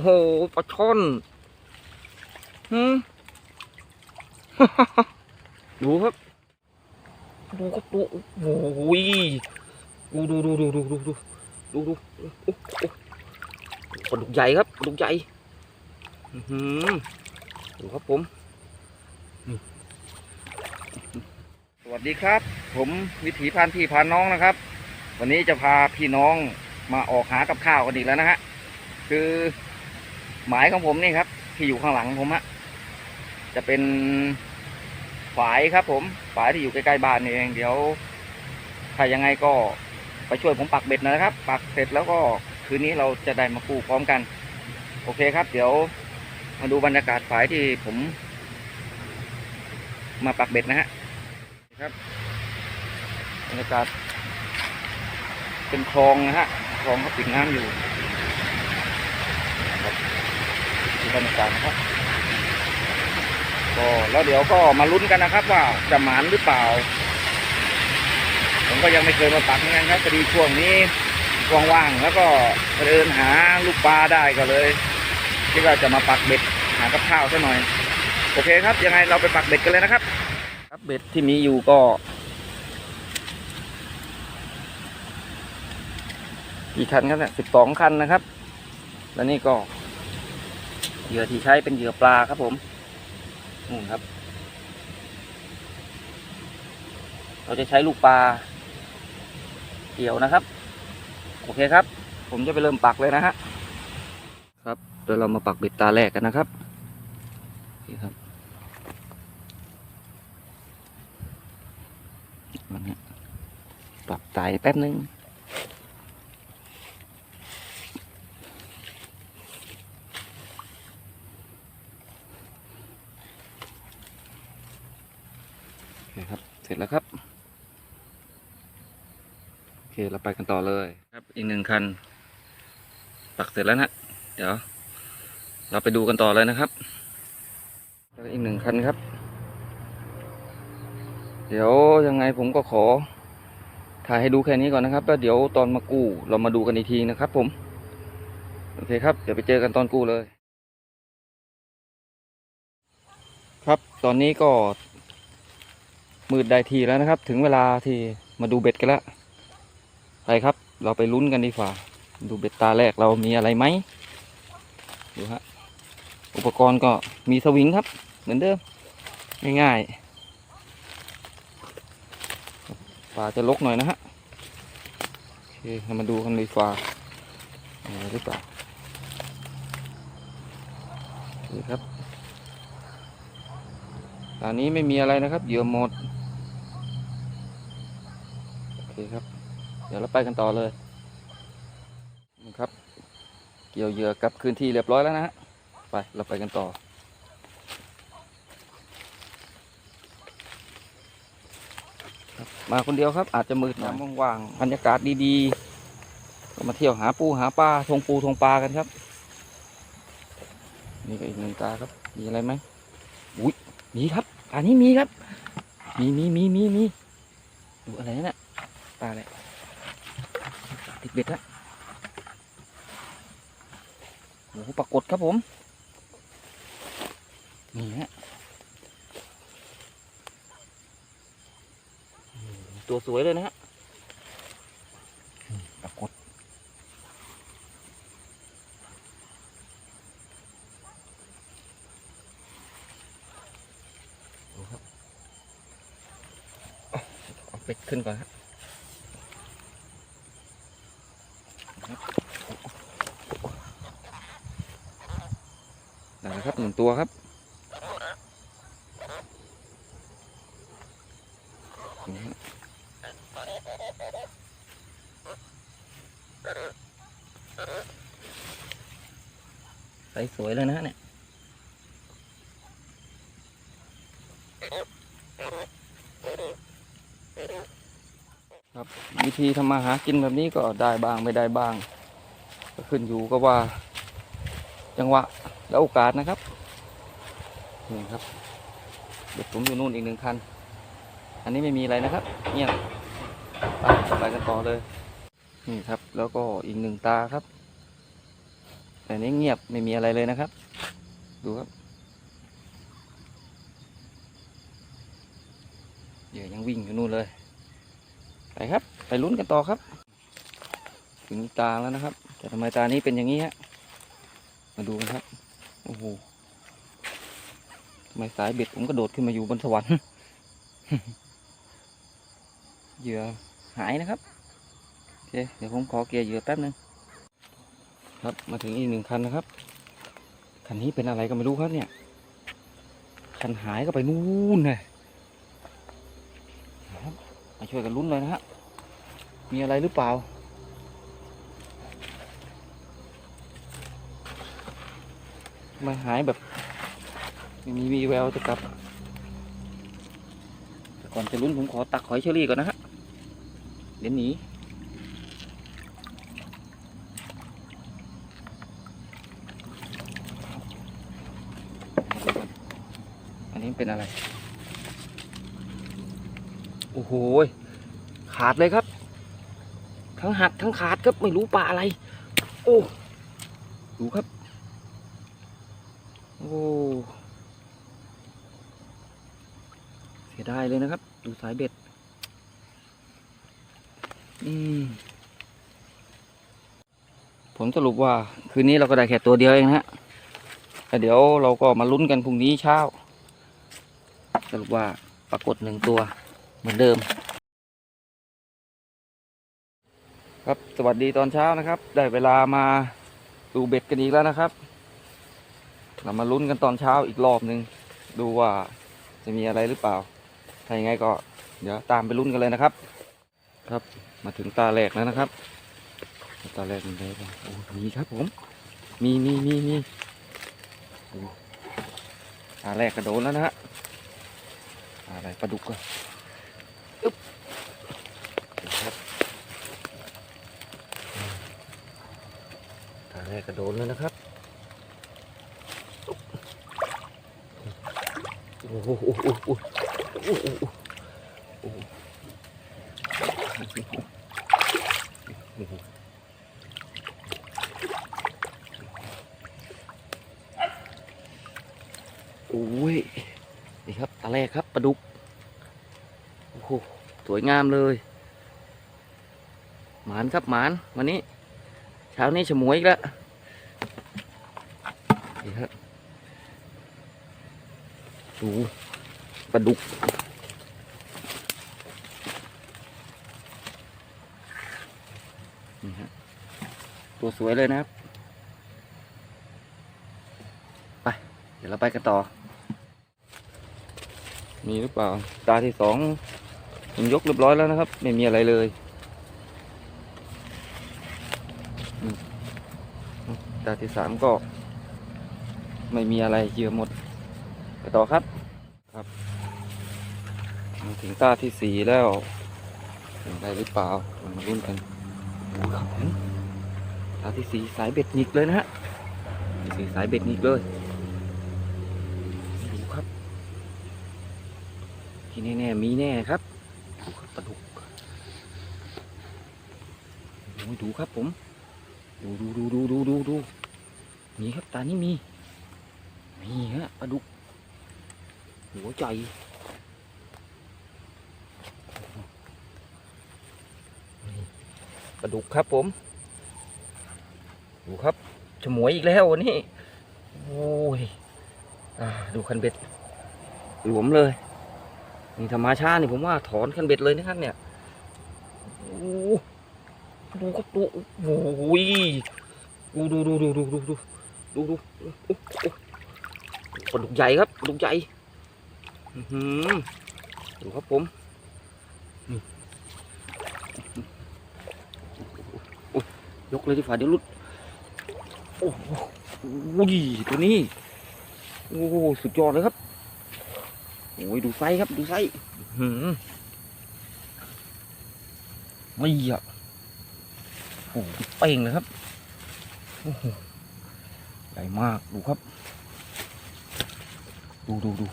โอ้โหปลาช่อนหืมดูครับ ดูครับดูโอ้ยดูดูดูดูดูดูดูดูดูโอ้โอ้ปลาดุกใหญ่ครับปลาดุกใหญ่อือหือดูครับผม สวัสดีครับ ผมวิถีพานพี่พานน้องนะครับ วันนี้จะพาพี่น้องมาออกหากับข้าวกันอีกแล้วนะฮะ คือ หมายของผมนี่ครับ ที่อยู่ข้างหลังผมฮะจะเป็นฝายครับ ผมฝายที่อยู่ใกล้ๆบ้านนี่เองเดี๋ยวถ้ายังไงก็ไปช่วยผมปักเบ็ดนะครับ ปักเสร็จแล้วก็คืนนี้เราจะได้มากู้พร้อมกัน โอเคครับ เดี๋ยวมาดูบรรยากาศฝายที่ผม มาปักเบ็ดนะฮะครับบรรยากาศเป็นคลองนะฮะคลองเขาปิดน้ำอยู่ ครับดูบรรยากาศนะครับก็แล้วเดี๋ยวก็มาลุ้นกันนะครับ ว่าจะหมานหรือเปล่า ผมก็ยังไม่เคยมาปักเหมือนกันครับพอดีช่วงนี้ว่างๆแล้วก็เดินหาลูกปลาได้ก็เลยคิดว่าจะมาปักเบ็ดหากับข้าวซะหน่อย โอเคครับ ยังไงเราไปปักเบ็ดกันเลยนะครับ ครับเบ็ดที่มีอยู่ก็กี่คันครับเนี่ยสิบสองคันนะครับ แล้วนี่ก็ เหยื่อที่ใช้เป็นเหยื่อปลาครับผมนู่นครับ เราจะใช้ลูกปลาเกี่ยวนะครับ โอเคครับ ผมจะไปเริ่มปักเลยนะฮะครับเดี๋ยวเรามาปักเบ็ดตาแรกกันนะครับนี่ครับมันฮะปรับไตแป๊บนึง คครับ เสร็จแล้วครับ โอเค เราไปกันต่อเลยครับ อีกหนึ่งคัน ปักเสร็จแล้วนะ เดี๋ยว เราไปดูกันต่อเลยนะครับ อีกหนึ่งคันครับ เดี๋ยวยังไงผมก็ขอ ถ่ายให้ดูแค่นี้ก่อนนะครับ แล้วเดี๋ยวตอนมากู้เรามาดูกันอีกทีนะครับ ผม โอเคครับ เดี๋ยวไปเจอกันตอนกู้เลย ครับ ตอนนี้ก็ มืดได้ทีแล้วนะครับ ถึงเวลาที่มาดูเบ็ดกันแล้วไปครับ เราไปลุ้นกันดีกว่า ดูเบ็ดตาแรกเรามีอะไรไหมดูฮะอุปกรณ์ก็มีสวิงครับ เหมือนเดิม ง่ายๆปลาจะลกหน่อยนะฮะโอเคเรามาดูกันดีกว่าอะไรหรือเปล่าโอเครับตอนนี้ไม่มีอะไรนะครับ เหยื่อหมด คครับ เดี๋ยวเราไปกันต่อเลยนะครับ เกี่ยวเหยื่อกลับคืนที่เรียบร้อยแล้วนะฮะไปเราไปกันต่อครับมาคนเดียวครับ อาจจะมืดหน่อยว่างๆบรรยากาศดีๆก็มาเที่ยวหาปูหาปลาทงปูทงปลากันครับ นี่ก็อีกหนึ่งตาครับ มีอะไรไหมอุ้ยมีครับอันนี้มีครับ มีมีมีมีมีดูอะไรนั่นน่ะ ปลาอะไรติดเบ็ดละโอ้โหปรากฏครับผม นี่ฮะตัวสวยเลยนะฮะปรากฏเอาเอาเป็ดขึ้นก่อนฮะ ได้แล้วครับหนึ่งตัวครับใสสวยเลยนะเนี่ยครับวิธีทำมาหากินแบบนี้ก็ได้บ้างไม่ได้บ้างก็ขึ้นอยู่กับว่า จังหวะ และโอกาสนะครับนี่ครับเด็กผมอยู่นู่นอีกหนึ่งคัน อันนี้ไม่มีอะไรนะครับเงียบไปไปกันต่อเลย นี่ครับ แล้วก็อีกหนึ่งตาครับ แต่นี้เงียบไม่มีอะไรเลยนะครับ ดูครับเหยื่อยังวิ่งอยู่นู่นเลยไปครับ ไปลุ้นกันต่อครับ ถึงตาแล้วนะครับ แต่ทำไมตานี้เป็นอย่างนี้ฮะมาดูกันครับ โอ้โหไมสายเบ็ดผมกระโดดขึ้นมาอยู่บนสวรรค์เหยื่อหายนะครับโอเคเดี๋ยวผมขอเกียร์เหยื่อแป๊บนึงครับมาถึงอีกหนึ่งคันนะครับ คันนี้เป็นอะไรก็ไม่รู้ครับเนี่ย คันหายก็ไปนู่นเลยมาช่วยกันลุ้นเลยนะฮะมีอะไรหรือเปล่า มาหายแบบไม่มีวีแววจะกลับก่อนจะลุ้นผมขอตักหอยเชอรี่ก่อนนะฮะเดี๋ยวหนีอันนี้เป็นอะไร โอ้โห ขาดเลยครับ ทั้งหักทั้งขาดครับ ไม่รู้ปลาอะไร โอ้ ดูครับ โอ้ เสียดายเลยนะครับ ดูสายเบ็ด อืมผมสรุปว่าคืนนี้เราก็ได้แค่ตัวเดียวเองนะฮะแต่เดี๋ยวเราก็มาลุ้นกันพรุ่งนี้เช้า สรุปว่าปรากฏหนึ่งตัวเหมือนเดิม ครับสวัสดีตอนเช้านะครับ ได้เวลามาดูเบ็ดกันอีกแล้วนะครับ เรามาลุ้นกันตอนเช้าอีกรอบหนึ่งดูว่าจะมีอะไรหรือเปล่า ถ้าอย่างไงก็เดี๋ยวตามไปลุ้นกันเลยนะครับ ครับมาถึงตาแรกแล้วนะครับ ตาแรกมันได้ปะโอ้มีครับผม มีมีมีมีตาแรกกระโดนแล้วนะฮะอะไรปลาดุกก็อึ๊บนี่ครับตาแรกกระโดนแล้วนะครับโอ้โห โอ้ยนี่ครับตาแรกครับปลาดุกโอ้โหสวยงามเลยหมานครับหมานวันนี้ เช้านี้ฉมวยอีกแล้วนี่ครับดูปลาดุกนี่ฮะ ตัวสวยเลยนะครับ ไป เดี๋ยวเราไปกันต่อ มีหรือเปล่า ตาที่สองผมยกเรียบร้อยแล้วนะครับ ไม่มีอะไรเลยอืมตาที่สามก็ ไม่มีอะไรเหยื่อหมด ไปต่อครับครับมาถึงตาที่สี่แล้วเป็นได้หรือเปล่ามาลุ้นกันโอ้ค ตาที่สีสายเบ็ดหงิกเลยนะฮะสีสายเบ็ดหงิกเลยดูครับ ที่แน่ๆมีแน่ครับดูครับปลาดุกดูครับผม ดูดูดูดูดูดูดูมีครับตานี้มีมีฮะปลาดุก หัวใจปลาดุกครับผม ดูครับฉมวยอีกแล้ววันนี้โอ้ยอดูคันเบ็ด หลวมเลยนี่ธรรมชาตินี่ผมว่าถอนคันเบ็ดเลยนะครับเนี่ยดูครับดูโอ้ยดูดูดูดูดูดูดูดูดูปลาดุกใหญ่ครับปลาดุกใหญ่ดูครับผมยกเลยดีกว่าเดี๋ยวหลุด โอ้โหอุ้ยตัวนี้ โอ้โหสุดยอดเลยครับ โอ้ยดูไซส์ครับ ดูไซส์หือไม่อะโอ้โหเป่งเลยครับ โอ้โห ใหญ่มาก ดูครับ ดูดูดู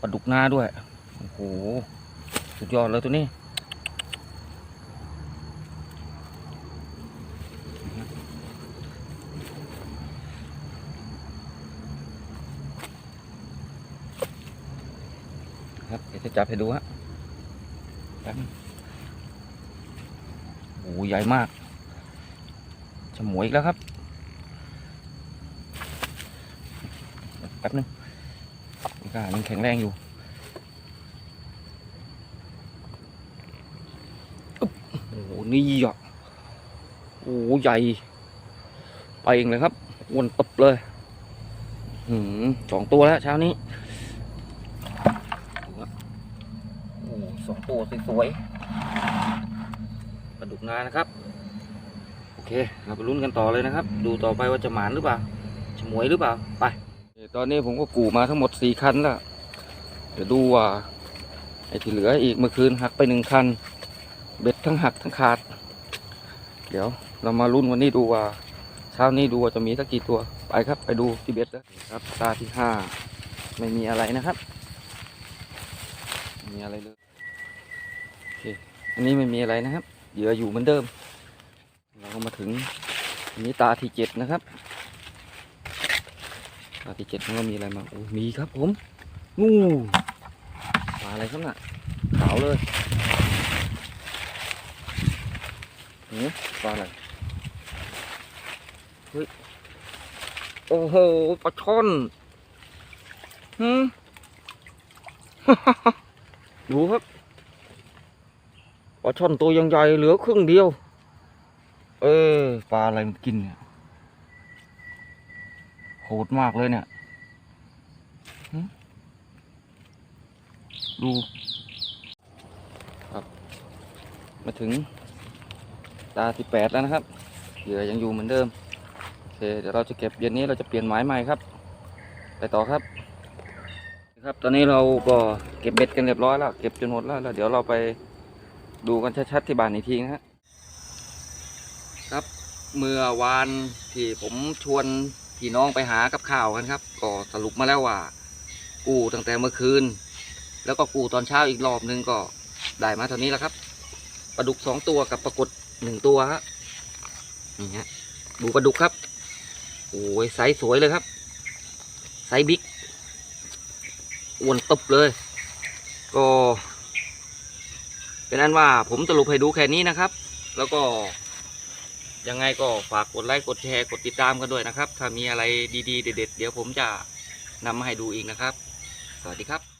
ปลาดุกหน้าด้วย โอ้โห สุดยอดเลยตัวนี้ ครับ เดี๋ยวจะจับให้ดูฮะแป๊บโอ้ใหญ่มากฉมวยอีกแล้วครับ แป๊บนึงนี่ก็ยังแข็งแรงอยู่โอ้โหนี่อะโอ้ใหญ่ ไปเองเลยครับวนตบเลยหืมสองตัวแล้วเช้านี้ดูครับโอ้โห สองตัวสวยๆปลาดุกนานะครับ โอเค เราไปลุ้นกันต่อเลยนะครับ ดูต่อไปว่าจะหมานหรือเปล่าจะหมวยหรือเปล่า ไป ตอนนี้ผมก็กูมาทั้งหมดสี่คันแล้ว เดี๋ยวดูว่าไอ้ที่เหลืออีกเมื่อคืนหักไปหนึ่งคัน เบ็ดทั้งหักทั้งขาด เดี๋ยวเรามาลุ้นวันนี้ดูว่าเช้านี้ดูว่าจะมีสักกี่ตัว ไปครับ ไปดูที่เบ็ดแล้วครับ ตาที่ห้าไม่มีอะไรนะครับไม่มีอะไรเลย อันนี้ไม่มีอะไรนะครับ เหยื่ออยู่เหมือนเดิม เราก็มาถึงอันนี้ตาที่เจ็ดนะครับ ตาที่เจ็ดมันก็มีอะไรมาโอ้มีครับผมงูปลาอะไรครับน่ะขาวเลยหือปลาอะไรเฮ้ยโอ้โหปลาช่อนหืมดูครับ ปลาช่อนตัวยังใหญ่เหลือครึ่งเดียว เออปลาอะไรมันกินเนี่ยโหดมากเลยเนี่ยดู ครับ มาถึง ตาที่แปดแล้วนะครับเหยื่อยังอยู่เหมือนเดิม โอเค เดี๋ยวเราจะเก็บเย็นนี้เราจะเปลี่ยนหมายใหม่ครับ ไปต่อครับ ครับ ตอนนี้เราก็เก็บเบ็ดกันเรียบร้อยแล้ว เก็บจนหมดแล้วแล้ว เดี๋ยวเราไป ดูกันชัดๆที่บ้านอีกทีนะฮะครับเมื่อวานที่ผมชวนพี่น้องไปหากับข้าวกันครับ ก็สรุปมาแล้วว่า กู้ตั้งแต่เมื่อคืน แล้วก็กู้ตอนเช้าอีกรอบนึงก็ได้มาเท่านี้แล้วครับปลาดุกสองตัวกับปลากดหนึ่งตัวฮะนี่ฮะดูปลาดุกครับโอ้ยไซส์สวยเลยครับไซส์บิ๊กอ้วนตบเลย ก็ เป็นนั้นว่าผมสรุปให้ดูแค่นี้นะครับ แล้วก็ยังไงก็ฝากกดไลค์กดแชร์กดติดตามกันด้วยนะครับ ถ้ามีอะไรดีๆเด็ดๆเดี๋ยวผมจะนำมาให้ดูอีกนะครับ สวัสดีครับ